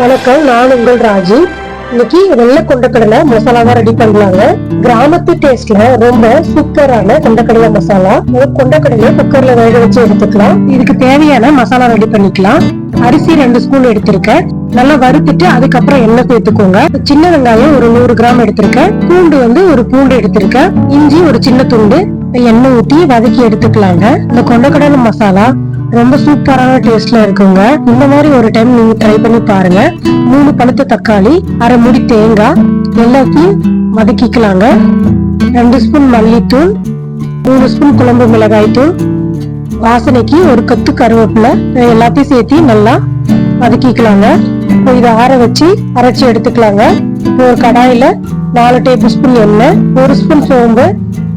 வணக்கம் நான் உங்கள் ராஜி. இன்னைக்கு வெள்ளை கொண்டக்கடலை மசாலாவா ரெடி பண்ணலாங்க. கிராமத்து டேஸ்ட்ல ரொம்ப சூப்பரான கொண்டக்கடலை மசாலா. கொண்டக்கடலை குக்கர்ல வேக வச்சு எடுத்துக்கலாம். இதுக்கு தேவையான மசாலா ரெடி பண்ணிக்கலாம். அரிசி ரெண்டு ஸ்பூன் எடுத்திருக்கேன். நல்லா வறுத்துட்டு அதுக்கப்புறம் எண்ணெய் சேர்த்துக்கோங்க. சின்ன வெங்காயம் ஒரு நூறு கிராம் எடுத்திருக்கேன். பூண்டு வந்து ஒரு பூண்டு எடுத்திருக்கேன். இஞ்சி ஒரு சின்ன துண்டு. எண்ணெய் ஊத்தி வதக்கி எடுத்துக்கலாங்க. இந்த கொண்டக்கடலை மசாலா ரொம்ப சூப்பரான டேஸ்ட்ல இருக்குங்க. இந்த மாதிரி ஒரு டைம் நீங்க ட்ரை பண்ணி பாருங்க. மூணு பழுத்த தக்காளி அரை முடி தேங்காய் எல்லாத்தையும் வதக்கிக்கலாங்க. ரெண்டு ஸ்பூன் மல்லித்தூள் மூணு ஸ்பூன் குழம்பு மிளகாய் தூள் வாசனைக்கு ஒரு கத்து கருவேப்பிலை எல்லாத்தையும் சேர்த்து நல்லா வதக்கிக்கலாங்க. இப்போ இதை ஆற வச்சு அரைச்சி எடுத்துக்கலாங்க. இப்போ ஒரு கடாயில நாலு டேபிள் ஸ்பூன் எண்ணெய் ஒரு ஸ்பூன் சோம்பு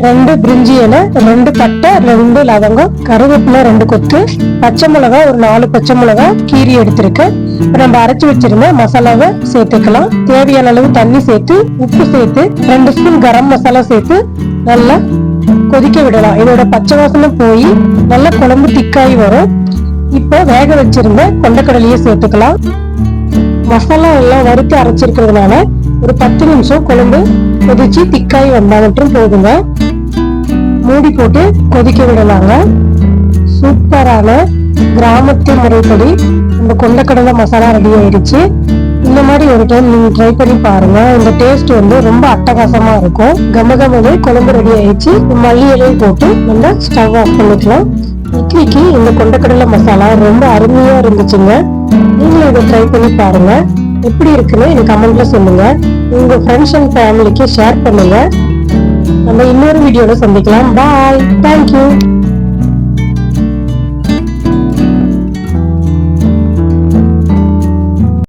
ரெண்டு பிரிஞ்சி இலை ரெண்டு பட்டை ரெண்டு லவங்கம் கருவேப்பிலை ரெண்டு கொத்து பச்சை மிளகாய் ஒரு நாலு பச்சை மிளகாய் கீரி எடுத்திருக்கேன் இப்போ நம்ம அரைச்சு வச்சிருந்த மசாலாவை சேர்த்துக்கலாம். தேவையான அளவு தண்ணி சேர்த்து உப்பு சேர்த்து ரெண்டு ஸ்பூன் கரம் மசாலா சேர்த்து நல்லா கொதிக்க விடலாம். இதோட பச்சை வாசனை போய் நல்லா குழம்பு திக்காய் வரும். இப்போ வேக வச்சிருந்த கொண்டக்கடலையை சேர்த்துக்கலாம். மசாலா எல்லாம் வறுத்து அரைச்சிருக்கிறதுனால ஒரு பத்து நிமிஷம் குழம்பு கொதிச்சு திக்காய் வந்தா மட்டும் போதுங்க. மூடி போட்டு கொதிக்க விடலாங்க. சூப்பரான கிராமத்து முறைப்படி நம்ம கொண்டக்கடலை மசாலா ரெடி ஆயிடுச்சு. இந்த மாதிரி ஒரு டைம் நீங்க ட்ரை பண்ணி பாருங்க. இந்த டேஸ்ட் வந்து ரொம்ப அட்டகாசமா இருக்கும். கமகமவே குழம்பு ரெடி ஆயிடுச்சு. மல்லியலையும் போட்டு நம்ம ஸ்டவ் ஆஃப் பண்ணிக்கலாம். இட்லிக்கு இந்த கொண்டக்கடலை மசாலா ரொம்ப அருமையா இருந்துச்சுங்க. நீங்களும் இதை ட்ரை பண்ணி பாருங்க. எப்படி இருக்குன்னு எனக்கு கமெண்ட்ல சொல்லுங்க. உங்க ஃப்ரெண்ட்ஸ் அண்ட் ஃபேமிலிக்கு ஷேர் பண்ணுங்க. நம்ம இன்னொரு வீடியோல சந்திக்கலாம். Bye thank you